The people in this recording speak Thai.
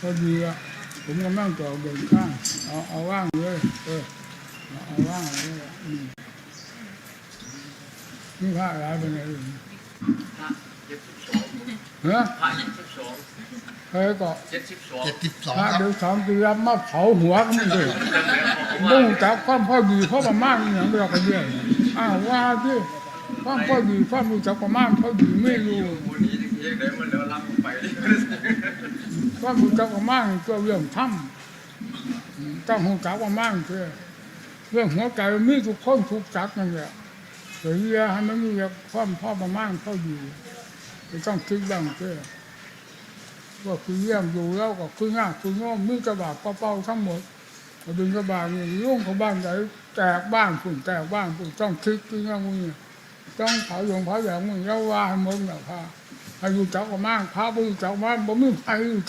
พอดีอะผมกำลังจะเอาเดินข้าง เอาเอาว่างเลย เออเอาเอาว่างเลยอะอืมนี่พระอะไรเป็นไงอื่นพระเจ็ดสิบสองเฮ้ยพระเจ็ดสิบสองเฮ้ยก็เจ็ดสิบสองเจ็ดสิบสองพระครับเดี๋ยวสองเดือนมาเผาหัวก็ไม่ได้บุ้งจับความพ่อดีพ่อประมาณอย่างเดียวกันเดียวอ้าวว่าที่ความพ่อดีความรู้จักประมาณพ่อดีไม่รู้ ความรู้จักประมาณก็เรื่องถ้ำต้องหูจักประมาณคือเรื่องหัวใจมีทุกคนทุกจักนั่นแหละแต่เรือให้มันมีความพ่อประมาณพ่อดีจะต้องคิดบ้างคือว่าคือเยี่ยมอยู่แล้วก็คืองาคืองอมือกระบาดเป่าทั้งหมดดึงกระบาลนี่ลุ่งเขาบ้านไหนแตกบ้านฝุ่นแตกบ้านฝุ่นต้องคิดที่งั้นมึงเนี่ยต้องเผาหลงเผาอย่างมึงแล้วว่าให้มึงน่ะพาให้อยู่จักก็มากพาไปอยู่จักมาบ่มีใครอยู่จั